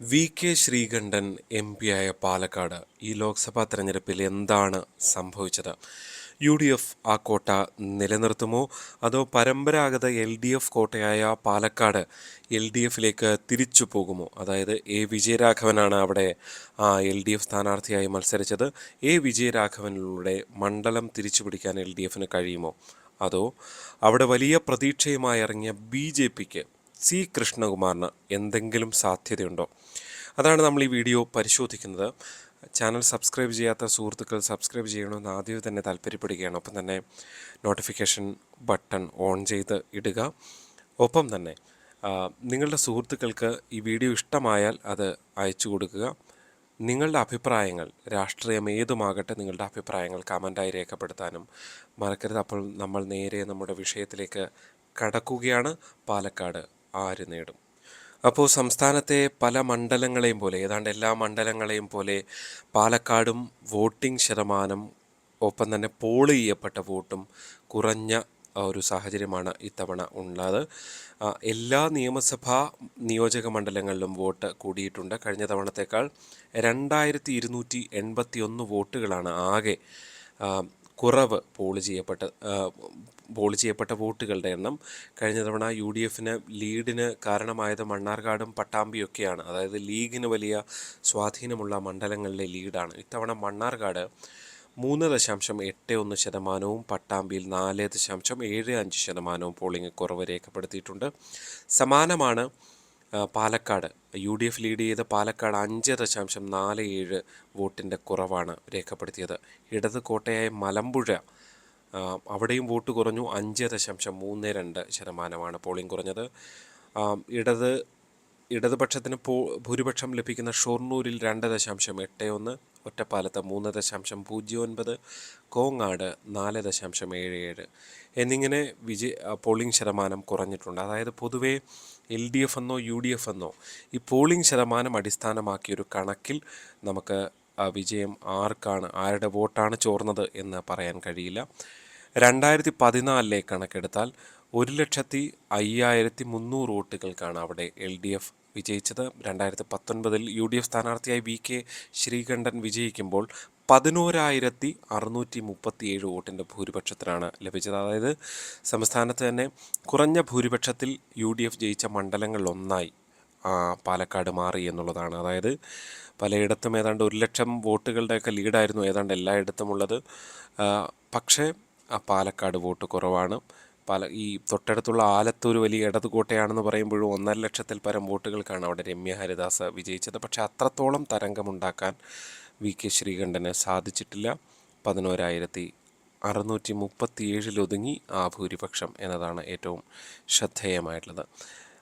V K Sreekandan M P ആയ പാലക്കാട് ഈ ലോക്സഭാ തെരഞ്ഞെടുപ്പിൽ എന്താണ് സംഭവിച്ചത്? യു ഡി എഫ് ആ കോട്ട നിലനിർത്തുമോ? അതോ പരമ്പരാഗത എൽ ഡി എഫ് കോട്ടയായ പാലക്കാട് എൽ ഡി എഫിലേക്ക് തിരിച്ചു പോകുമോ? അതായത് എ വിജയരാഘവനാണ് അവിടെ എൽ ഡി എഫ് സ്ഥാനാർത്ഥിയായി മത്സരിച്ചത്. എ വിജയരാഘവനിലൂടെ മണ്ഡലം തിരിച്ചു പിടിക്കാൻ എൽ ഡി എഫിന് കഴിയുമോ? അതോ അവിടെ വലിയ പ്രതീക്ഷയുമായി ഇറങ്ങിയ ബി ജെ പിക്ക് സി കൃഷ്ണകുമാറിന് എന്തെങ്കിലും സാധ്യതയുണ്ടോ? അതാണ് നമ്മൾ ഈ വീഡിയോ പരിശോധിക്കുന്നത്. ചാനൽ സബ്സ്ക്രൈബ് ചെയ്യാത്ത സുഹൃത്തുക്കൾ സബ്സ്ക്രൈബ് ചെയ്യണമെന്ന് ആദ്യം തന്നെ താല്പര്യപ്പെടുകയാണ്. ഒപ്പം തന്നെ നോട്ടിഫിക്കേഷൻ ബട്ടൺ ഓൺ ചെയ്ത് ഇടുക. ഒപ്പം തന്നെ നിങ്ങളുടെ സുഹൃത്തുക്കൾക്ക് ഈ വീഡിയോ ഇഷ്ടമായാൽ അത് അയച്ചു കൊടുക്കുക. നിങ്ങളുടെ അഭിപ്രായങ്ങൾ രാഷ്ട്രീയം ഏതുമാകട്ടെ നിങ്ങളുടെ അഭിപ്രായങ്ങൾ കമന്റായി രേഖപ്പെടുത്താനും മറക്കരുത്. അപ്പോൾ നമ്മൾ നേരെ നമ്മുടെ വിഷയത്തിലേക്ക് കടക്കുകയാണ്. പാലക്കാട് ആര് നേടും? അപ്പോൾ സംസ്ഥാനത്തെ പല മണ്ഡലങ്ങളെയും പോലെ ഏതാണ്ട് എല്ലാ മണ്ഡലങ്ങളെയും പോലെ പാലക്കാടും വോട്ടിംഗ് ശതമാനം ഒപ്പം തന്നെ പോൾ ചെയ്യപ്പെട്ട വോട്ടും കുറഞ്ഞ ഒരു സാഹചര്യമാണ് ഇത്തവണ ഉള്ളത്. എല്ലാ നിയമസഭാ നിയോജക മണ്ഡലങ്ങളിലും വോട്ട് കൂടിയിട്ടുണ്ട്. കഴിഞ്ഞ തവണത്തേക്കാൾ രണ്ടായിരത്തി ഇരുന്നൂറ്റി എൺപത്തി ഒന്ന് വോട്ടുകളാണ് ആകെ കുറവ് പോൾ ചെയ്യപ്പെട്ട പോൾ ചെയ്യപ്പെട്ട വോട്ടുകളുടെ എണ്ണം കഴിഞ്ഞ തവണ യു ഡി എഫിന് ലീഡിന് കാരണമായത് മണ്ണാർക്കാടും പട്ടാമ്പിയൊക്കെയാണ്. അതായത് ലീഗിന് വലിയ സ്വാധീനമുള്ള മണ്ഡലങ്ങളിലെ ലീഡാണ്. ഇത്തവണ മണ്ണാർക്കാട് മൂന്ന് ദശാംശം എട്ട് ഒന്ന് ശതമാനവും പട്ടാമ്പിയിൽ നാല് ദശാംശം ഏഴ് അഞ്ച് ശതമാനവും പോളിംഗ് കുറവ് രേഖപ്പെടുത്തിയിട്ടുണ്ട്. സമാനമാണ് Palakkad. U D F lead ചെയ്ത പാലക്കാട് അഞ്ച് ദശാംശം നാല് ഏഴ് വോട്ടിന്റെ കുറവാണ് രേഖപ്പെടുത്തിയത്. ഇടത് കോട്ടയായ മലമ്പുഴ അവിടെയും വോട്ട് കുറഞ്ഞു അഞ്ച് ദശാംശം മൂന്ന് രണ്ട് ശതമാനമാണ് പോളിംഗ് കുറഞ്ഞത്. ഇടത് ഇടതുപക്ഷത്തിന് പോ ഭൂരിപക്ഷം ലഭിക്കുന്ന ഷൊർണൂരിൽ രണ്ട് ദശാംശം എട്ട് ഒന്ന് ഒറ്റപ്പാലത്ത് മൂന്ന് ദശാംശം പൂജ്യം ഒൻപത് കോങ്ങാട് നാല് ദശാംശം ഏഴ് ഏഴ്. എന്നിങ്ങനെ വിജയ പോളിംഗ് ശതമാനം കുറഞ്ഞിട്ടുണ്ട്. അതായത് പൊതുവേ എൽ ഡി എഫ് എന്നോ യു ഡി എഫ് എന്നോ ഈ പോളിംഗ് ശതമാനം അടിസ്ഥാനമാക്കിയൊരു കണക്കിൽ നമുക്ക് വിജയം ആർക്കാണ് ആരുടെ വോട്ടാണ് ചോർന്നത് എന്ന് പറയാൻ കഴിയില്ല. രണ്ടായിരത്തി പതിനാലിലെ കണക്കെടുത്താൽ ഒരു ലക്ഷത്തി അയ്യായിരത്തി മുന്നൂറ് വോട്ടുകൾക്കാണ് അവിടെ എൽ ഡി എഫ് വിജയിച്ചത്. രണ്ടായിരത്തി പത്തൊൻപതിൽ യു ഡി എഫ് സ്ഥാനാർത്ഥിയായി വി കെ ശ്രീകണ്ഠൻ വിജയിക്കുമ്പോൾ പതിനോരായിരത്തി അറുന്നൂറ്റി മുപ്പത്തിയേഴ് വോട്ടിന്റെ ഭൂരിപക്ഷത്തിലാണ് ലഭിച്ചത്. അതായത് സംസ്ഥാനത്ത് തന്നെ കുറഞ്ഞ ഭൂരിപക്ഷത്തിൽ യു ഡി എഫ് ജയിച്ച മണ്ഡലങ്ങളിലൊന്നായി പാലക്കാട് മാറി എന്നുള്ളതാണ്. അതായത് പലയിടത്തും ഏതാണ്ട് ഒരു ലക്ഷം വോട്ടുകളുടെയൊക്കെ ലീഡായിരുന്നു ഏതാണ്ട് എല്ലായിടത്തും ഉള്ളത്. പക്ഷേ പാലക്കാട് വോട്ട് കുറവാണ്. പല ഈ തൊട്ടടുത്തുള്ള ആലത്തൂർ വലിയ ഇടത് കോട്ടയാണെന്ന് പറയുമ്പോഴും ഒന്നര ലക്ഷത്തിൽ പരം വോട്ടുകൾക്കാണ് അവിടെ രമ്യ ഹരിദാസ് വിജയിച്ചത്. പക്ഷേ അത്രത്തോളം തരംഗമുണ്ടാക്കാൻ വി കെ ശ്രീകണ്ഠന് സാധിച്ചിട്ടില്ല. പതിനോരായിരത്തി അറുന്നൂറ്റി മുപ്പത്തിയേഴിലൊതുങ്ങി ആ ഭൂരിപക്ഷം എന്നതാണ് ഏറ്റവും ശ്രദ്ധേയമായിട്ടുള്ളത്.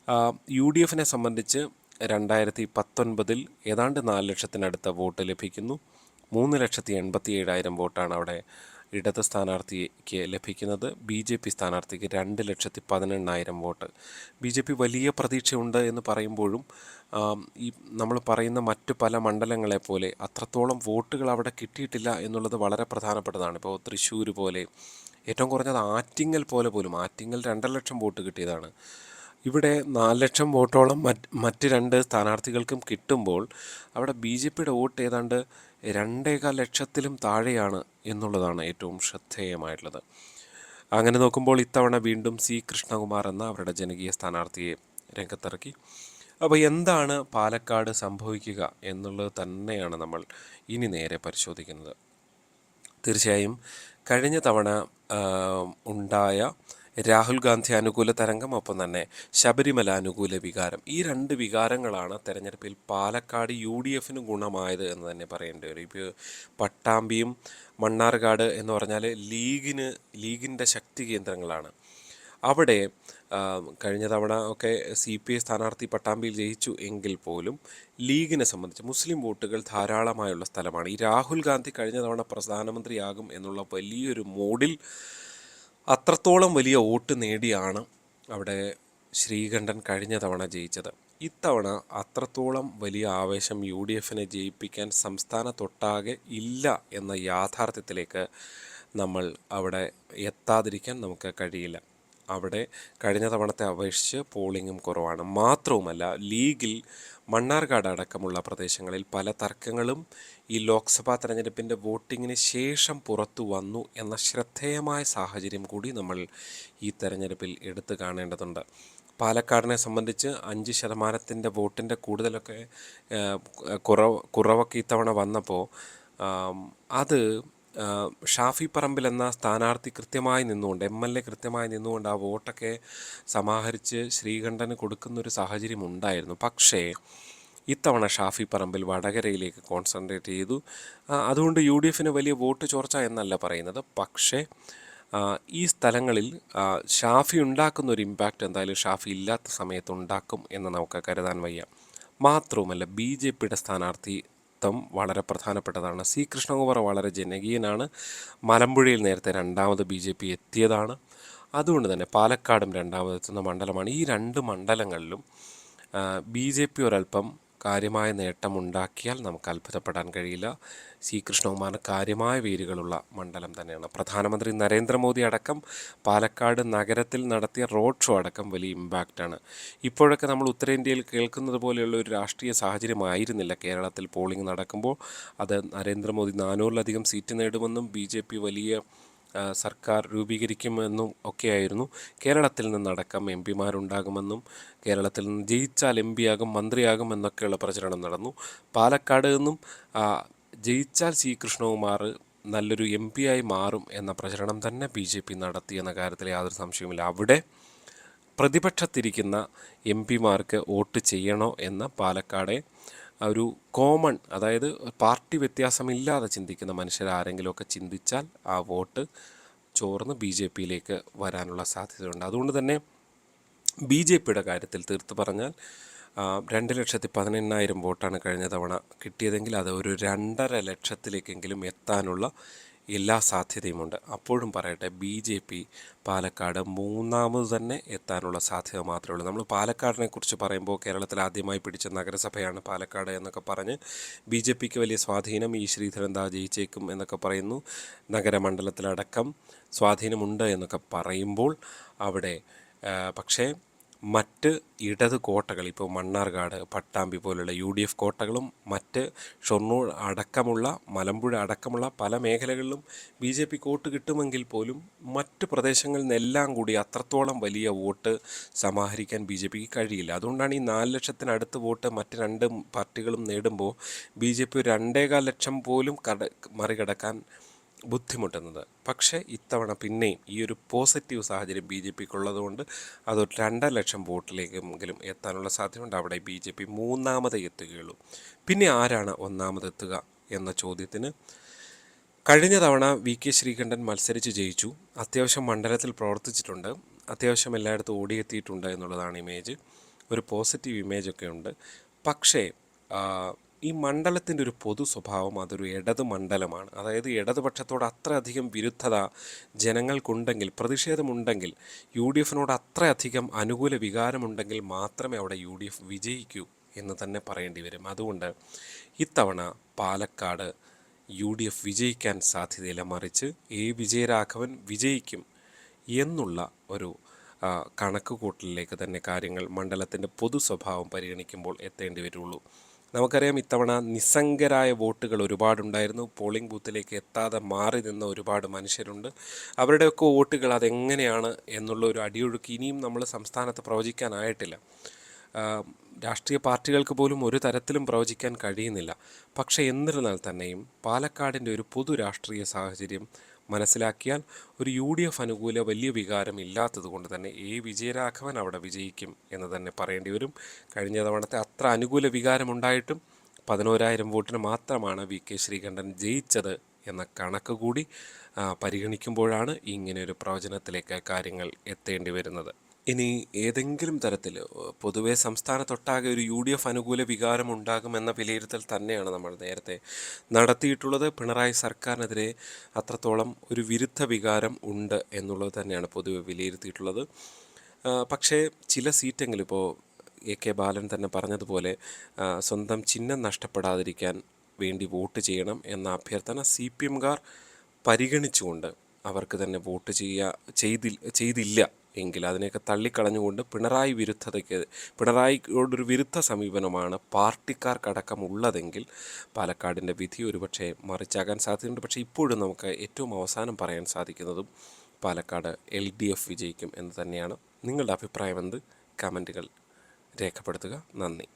ആ, യു ഡി എഫിനെ സംബന്ധിച്ച് രണ്ടായിരത്തി പത്തൊൻപതിൽ ഏതാണ്ട് നാല് ലക്ഷത്തിനടുത്ത വോട്ട് ലഭിക്കുന്നു. മൂന്ന് ലക്ഷത്തി എൺപത്തി ഏഴായിരം വോട്ടാണ് അവിടെ ഇടത് സ്ഥാനാർത്ഥിക്ക് ലഭിക്കുന്നത് ബി ജെ പി സ്ഥാനാർത്ഥിക്ക് രണ്ട് ലക്ഷത്തി പതിനെണ്ണായിരം വോട്ട്. ബി ജെ പി വലിയ പ്രതീക്ഷയുണ്ട് എന്ന് പറയുമ്പോഴും ഈ നമ്മൾ പറയുന്ന മറ്റു പല മണ്ഡലങ്ങളെ പോലെ അത്രത്തോളം വോട്ടുകൾ അവിടെ കിട്ടിയിട്ടില്ല എന്നുള്ളത് വളരെ പ്രധാനപ്പെട്ടതാണ്. ഇപ്പോൾ തൃശ്ശൂർ പോലെ ഏറ്റവും കുറഞ്ഞത് ആറ്റിങ്ങൽ പോലെ പോലും ആറ്റിങ്ങൽ രണ്ടര ലക്ഷം വോട്ട് കിട്ടിയതാണ്. ഇവിടെ നാല് ലക്ഷം വോട്ടോളം മറ്റ് മറ്റ് രണ്ട് സ്ഥാനാർത്ഥികൾക്കും കിട്ടുമ്പോൾ അവിടെ ബി ജെ പിയുടെ വോട്ട് ഏതാണ്ട് രണ്ടേകാൽ ലക്ഷത്തിലും താഴെയാണ് എന്നുള്ളതാണ് ഏറ്റവും ശ്രദ്ധേയമായിട്ടുള്ളത്. അങ്ങനെ നോക്കുമ്പോൾ ഇത്തവണ വീണ്ടും സി. കൃഷ്ണകുമാർ എന്ന അവരുടെ ജനകീയ സ്ഥാനാർത്ഥിയെ രംഗത്തിറക്കി. അപ്പോൾ എന്താണ് പാലക്കാട് സംഭവിക്കുക എന്നുള്ളത് തന്നെയാണ് നമ്മൾ ഇനി നേരെ പരിശോധിക്കുന്നത്. തീർച്ചയായും കഴിഞ്ഞ തവണ ഉണ്ടായ രാഹുൽ ഗാന്ധി അനുകൂല തരംഗം ഒപ്പം തന്നെ ശബരിമല അനുകൂല വികാരം. ഈ രണ്ട് വികാരങ്ങളാണ് തെരഞ്ഞെടുപ്പിൽ പാലക്കാട് യു ഡി എഫിന് ഗുണമായത് എന്ന് തന്നെ പറയേണ്ടി വരും. ഇപ്പോൾ പട്ടാമ്പിയും മണ്ണാർക്കാട് എന്ന് പറഞ്ഞാൽ ലീഗിന് ലീഗിന്റെ ശക്തി കേന്ദ്രങ്ങളാണ്. അവിടെ കഴിഞ്ഞ തവണ ഒക്കെ സി പി ഐ സ്ഥാനാർത്ഥി പട്ടാമ്പിയിൽ ജയിച്ചു എങ്കിൽ പോലും ലീഗിനെ സംബന്ധിച്ച് മുസ്ലിം വോട്ടുകൾ ധാരാളമായുള്ള സ്ഥലമാണ്. ഈ രാഹുൽ ഗാന്ധി കഴിഞ്ഞ തവണ പ്രധാനമന്ത്രിയാകും എന്നുള്ള വലിയൊരു മോഡിൽ അത്രത്തോളം വലിയ വോട്ട് നേടിയാണ് അവിടെ ശ്രീകണ്ഠൻ കഴിഞ്ഞ തവണ ജയിച്ചത്. ഇത്തവണ അത്രത്തോളം വലിയ ആവേശം യു ഡി എഫിനെ ജയിപ്പിക്കാൻ സംസ്ഥാനത്തൊട്ടാകെ ഇല്ല എന്ന യാഥാർത്ഥ്യത്തിലേക്ക് നമ്മൾ അവിടെ എത്താതിരിക്കാൻ നമുക്ക് കഴിയില്ല. അവിടെ കഴിഞ്ഞ തവണത്തെ അപേക്ഷിച്ച് പോളിംഗും കുറവാണ്. മാത്രവുമല്ല ലീഗിൽ മണ്ണാർക്കാട് അടക്കമുള്ള പ്രദേശങ്ങളിൽ പല തർക്കങ്ങളും ഈ ലോക്സഭാ തെരഞ്ഞെടുപ്പിന്റെ വോട്ടിങ്ങിന് ശേഷം പുറത്തു വന്നു എന്ന ശ്രദ്ധേയമായ സാഹചര്യം കൂടി നമ്മൾ ഈ തെരഞ്ഞെടുപ്പിൽ എടുത്തു കാണേണ്ടതുണ്ട്. പാലക്കാടിനെ സംബന്ധിച്ച് അഞ്ച് ശതമാനത്തിന്റെ വോട്ടിന്റെ കൂടുതലൊക്കെ കുറവ് കുറവൊക്കെ ഇത്തവണ വന്നപ്പോൾ അത് ഷാഫി പറമ്പിൽ എന്ന സ്ഥാനാർത്ഥി കൃത്യമായി നിന്നുകൊണ്ട് എം എൽ എ കൃത്യമായി നിന്നുകൊണ്ട് ആ വോട്ടൊക്കെ സമാഹരിച്ച് ശ്രീകണ്ഠന് കൊടുക്കുന്ന ഒരു സാഹചര്യം ഉണ്ടായിരുന്നു. പക്ഷേ ഇത്തവണ ഷാഫി പറമ്പിൽ വടകരയിലേക്ക് കോൺസെൻട്രേറ്റ് ചെയ്തു. അതുകൊണ്ട് യു ഡി എഫിന് വലിയ വോട്ട് ചോർച്ച എന്നല്ല പറയുന്നത്. പക്ഷേ ഈ സ്ഥലങ്ങളിൽ ഷാഫി ഉണ്ടാക്കുന്ന ഒരു ഇമ്പാക്റ്റ് എന്തായാലും ഷാഫി ഇല്ലാത്ത സമയത്ത് ഉണ്ടാക്കും എന്ന് നമുക്ക് കരുതാൻ വയ്യ. മാത്രവുമല്ല ബി ജെ പിയുടെ സ്ഥാനാർത്ഥിത്വം വളരെ പ്രധാനപ്പെട്ടതാണ്. സി. കൃഷ്ണകുമാർ വളരെ ജനകീയനാണ്. മലമ്പുഴയിൽ നേരത്തെ രണ്ടാമത് ബി ജെ പി എത്തിയതാണ്. അതുകൊണ്ട് തന്നെ പാലക്കാടും രണ്ടാമതെത്തുന്ന മണ്ഡലമാണ്. ഈ രണ്ട് മണ്ഡലങ്ങളിലും ബി ജെ പി ഒരല്പം കാര്യമായ നേട്ടമുണ്ടാക്കിയാൽ നമുക്ക് അത്ഭുതപ്പെടാൻ കഴിയില്ല. സി. കൃഷ്ണകുമാറിന് കാര്യമായ വേരുകളുള്ള മണ്ഡലം തന്നെയാണ്. പ്രധാനമന്ത്രി നരേന്ദ്രമോദി അടക്കം പാലക്കാട് നഗരത്തിൽ നടത്തിയ റോഡ് ഷോ അടക്കം വലിയ ഇമ്പാക്റ്റാണ് ഇപ്പോഴൊക്കെ നമ്മൾ ഉത്തരേന്ത്യയിൽ കേൾക്കുന്നത് പോലെയുള്ള ഒരു രാഷ്ട്രീയ സാഹചര്യമായിരുന്നില്ല കേരളത്തിൽ പോളിംഗ് നടക്കുമ്പോൾ. അത് നരേന്ദ്രമോദി നാനൂറിലധികം സീറ്റ് നേടുമെന്നും ബി വലിയ സർക്കാർ രൂപീകരിക്കുമെന്നും ഒക്കെയായിരുന്നു. കേരളത്തിൽ നിന്നടക്കം എം പിമാരുണ്ടാകുമെന്നും കേരളത്തിൽ നിന്ന് ജയിച്ചാൽ എം പിയാകും മന്ത്രിയാകും എന്നൊക്കെയുള്ള പ്രചരണം നടന്നു. പാലക്കാട് നിന്നും ജയിച്ചാൽ സി കൃഷ്ണകുമാർ നല്ലൊരു എം പി ആയി മാറും എന്ന പ്രചരണം തന്നെ ബി ജെ പി നടത്തി എന്ന കാര്യത്തിൽ യാതൊരു സംശയവുമില്ല. അവിടെ പ്രതിപക്ഷത്തിരിക്കുന്ന എം പിമാർക്ക് വോട്ട് ചെയ്യണോ എന്ന് പാലക്കാടെ ഒരു കോമൺ അതായത് പാർട്ടി വ്യത്യാസമില്ലാതെ ചിന്തിക്കുന്ന മനുഷ്യരാരെങ്കിലുമൊക്കെ ചിന്തിച്ചാൽ ആ വോട്ട് ചോർന്ന് ബി ജെ പിയിലേക്ക് വരാനുള്ള സാധ്യതയുണ്ട്. അതുകൊണ്ട് തന്നെ ബി ജെ പിയുടെ കാര്യത്തിൽ തീർത്ത് പറഞ്ഞാൽ രണ്ട് ലക്ഷത്തി പതിനെണ്ണായിരം വോട്ടാണ് കഴിഞ്ഞ തവണ കിട്ടിയതെങ്കിൽ അത് ഒരു രണ്ടര ലക്ഷത്തിലേക്കെങ്കിലും എത്താനുള്ള എല്ലാ സാധ്യതയുമുണ്ട്. അപ്പോഴും പറയട്ടെ ബി ജെ പി പാലക്കാട് മൂന്നാമത് തന്നെ എത്താനുള്ള സാധ്യത മാത്രമേ ഉള്ളൂ. നമ്മൾ പാലക്കാടിനെ കുറിച്ച് പറയുമ്പോൾ കേരളത്തിൽ ആദ്യമായി പിടിച്ച നഗരസഭയാണ് പാലക്കാട് എന്നൊക്കെ പറഞ്ഞ് ബി ജെ പിക്ക് വലിയ സ്വാധീനം ഈ ശ്രീധരൻ ദാ ജയിച്ചേക്കും എന്നൊക്കെ പറയുന്നു. നഗരമണ്ഡലത്തിലടക്കം സ്വാധീനമുണ്ട് എന്നൊക്കെ പറയുമ്പോൾ അവിടെ പക്ഷേ മറ്റ് ഇടത് കോട്ടകൾ ഇപ്പോൾ മണ്ണാർക്കാട് പട്ടാമ്പി പോലുള്ള യു ഡി എഫ് കോട്ടകളും മറ്റ് ഷൊർണൂർ അടക്കമുള്ള മലമ്പുഴ അടക്കമുള്ള പല മേഖലകളിലും ബി ജെ പി വോട്ട് കിട്ടുമെങ്കിൽ പോലും മറ്റ് പ്രദേശങ്ങളിൽ നിന്നെല്ലാം കൂടി അത്രത്തോളം വലിയ വോട്ട് സമാഹരിക്കാൻ ബി ജെ പിക്ക് കഴിയില്ല. അതുകൊണ്ടാണ് ഈ നാല് ലക്ഷത്തിനടുത്ത് വോട്ട് മറ്റ് രണ്ട് പാർട്ടികളും നേടുമ്പോൾ ബി ജെ പി രണ്ടേകാൽ ലക്ഷം പോലും കട മറികടക്കാൻ ബുദ്ധിമുട്ടുന്നത്. പക്ഷേ ഇത്തവണ പിന്നെയും ഈ ഒരു പോസിറ്റീവ് സാഹചര്യം ബി ജെ പിക്ക് ഉള്ളതുകൊണ്ട് അത് ഒരു രണ്ടര ലക്ഷം വോട്ടിലേക്കെങ്കിലും എത്താനുള്ള സാധ്യതയുണ്ട്. അവിടെ ബി ജെ പി മൂന്നാമത് എത്തുകയുള്ളൂ. പിന്നെ ആരാണ് ഒന്നാമതെത്തുക എന്ന ചോദ്യത്തിന് കഴിഞ്ഞ തവണ വി കെ ശ്രീകണ്ഠൻ മത്സരിച്ച് ജയിച്ചു. അത്യാവശ്യം മണ്ഡലത്തിൽ പ്രവർത്തിച്ചിട്ടുണ്ട്. അത്യാവശ്യം എല്ലായിടത്തും ഓടിയെത്തിയിട്ടുണ്ട് എന്നുള്ളതാണ് ഇമേജ്. ഒരു പോസിറ്റീവ് ഇമേജൊക്കെ ഉണ്ട്. പക്ഷേ ഈ മണ്ഡലത്തിന്റെ ഒരു പൊതു സ്വഭാവം അതൊരു ഇടത് മണ്ഡലമാണ്. അതായത് ഇടതുപക്ഷത്തോട് അത്രയധികം വിരുദ്ധത ജനങ്ങൾക്കുണ്ടെങ്കിൽ പ്രതിഷേധമുണ്ടെങ്കിൽ യു ഡി എഫിനോട് അത്രയധികം അനുകൂല വികാരമുണ്ടെങ്കിൽ മാത്രമേ അവിടെ യു ഡി എഫ് വിജയിക്കൂ എന്ന് തന്നെ പറയേണ്ടി വരും. അതുകൊണ്ട് ഇത്തവണ പാലക്കാട് യു ഡി എഫ് വിജയിക്കാൻ സാധ്യതയില്ല. മറിച്ച് എ വിജയരാഘവൻ വിജയിക്കും എന്നുള്ള ഒരു കണക്കുകൂട്ടലിലേക്ക് തന്നെ കാര്യങ്ങൾ മണ്ഡലത്തിന്റെ പൊതു സ്വഭാവം പരിഗണിക്കുമ്പോൾ എത്തേണ്ടി വരുള്ളൂ. നമുക്കറിയാം ഇത്തവണ നിസ്സംഗരായ വോട്ടുകൾ ഒരുപാടുണ്ടായിരുന്നു. പോളിംഗ് ബൂത്തിലേക്ക് എത്താതെ മാറി നിന്ന ഒരുപാട് മനുഷ്യരുണ്ട്. അവരുടെയൊക്കെ വോട്ടുകൾ അതെങ്ങനെയാണ് എന്നുള്ള ഒരു അടിയൊഴുക്ക് ഇനിയും നമ്മൾ സംസ്ഥാനത്ത് പ്രവചിക്കാനായിട്ടില്ല. രാഷ്ട്രീയ പാർട്ടികൾക്ക് പോലും ഒരു തരത്തിലും പ്രവചിക്കാൻ കഴിയുന്നില്ല. പക്ഷേ എന്നിരുന്നാൽ തന്നെയും പാലക്കാടിന്റെ ഒരു പൊതു രാഷ്ട്രീയ സാഹചര്യം മനസ്സിലാക്കിയാൽ ഒരു യു ഡി എഫ് അനുകൂല വലിയ വികാരം ഇല്ലാത്തത് കൊണ്ട് തന്നെ എ വിജയരാഘവൻ അവിടെ വിജയിക്കും എന്ന് തന്നെ പറയേണ്ടി വരും. കഴിഞ്ഞ തവണത്തെ അത്ര അനുകൂല വികാരമുണ്ടായിട്ടും പതിനോരായിരം വോട്ടിന് മാത്രമാണ് വി കെ ശ്രീകണ്ഠൻ ജയിച്ചത് എന്ന കണക്ക് കൂടി പരിഗണിക്കുമ്പോഴാണ് ഇങ്ങനെ ഒരു പ്രവചനത്തിലേക്ക് കാര്യങ്ങൾ എത്തേണ്ടി വരുന്നത്. ഇനി ഏതെങ്കിലും തരത്തിൽ പൊതുവെ സംസ്ഥാനത്തൊട്ടാകെ ഒരു യു ഡി എഫ് അനുകൂല വികാരം ഉണ്ടാകുമെന്ന വിലയിരുത്തൽ തന്നെയാണ് നമ്മൾ നേരത്തെ നടത്തിയിട്ടുള്ളത്. പിണറായി സർക്കാരിനെതിരെ അത്രത്തോളം ഒരു വിരുദ്ധ വികാരം ഉണ്ട് എന്നുള്ളത് തന്നെയാണ് പൊതുവെ വിലയിരുത്തിയിട്ടുള്ളത്. പക്ഷേ ചില സീറ്റെങ്കിലും ഇപ്പോൾ എ കെ ബാലൻ തന്നെ പറഞ്ഞതുപോലെ സ്വന്തം ചിഹ്നം നഷ്ടപ്പെടാതിരിക്കാൻ വേണ്ടി വോട്ട് ചെയ്യണം എന്ന അഭ്യർത്ഥന സി പി എംകാർ പരിഗണിച്ചുകൊണ്ട് അവർക്ക് തന്നെ വോട്ട് ചെയ്യുക ചെയ്തില്ല എങ്കിൽ അതിനെയൊക്കെ തള്ളിക്കളഞ്ഞുകൊണ്ട് പിണറായി വിരുദ്ധതയ്ക്ക് പിണറായിയോടൊരു വിരുദ്ധ സമീപനമാണ് പാർട്ടിക്കാർക്കടക്കം ഉള്ളതെങ്കിൽ പാലക്കാടിന്റെ വിധി ഒരുപക്ഷെ മറിച്ചാകാൻ സാധ്യതയുണ്ട്. പക്ഷേ ഇപ്പോഴും നമുക്ക് ഏറ്റവും അവസാനം പറയാൻ സാധിക്കുന്നതും പാലക്കാട് എൽ ഡി എഫ് വിജയിക്കും എന്ന് തന്നെയാണ്. നിങ്ങളുടെ അഭിപ്രായം എന്ത് കമന്റുകൾ രേഖപ്പെടുത്തുക. നന്ദി.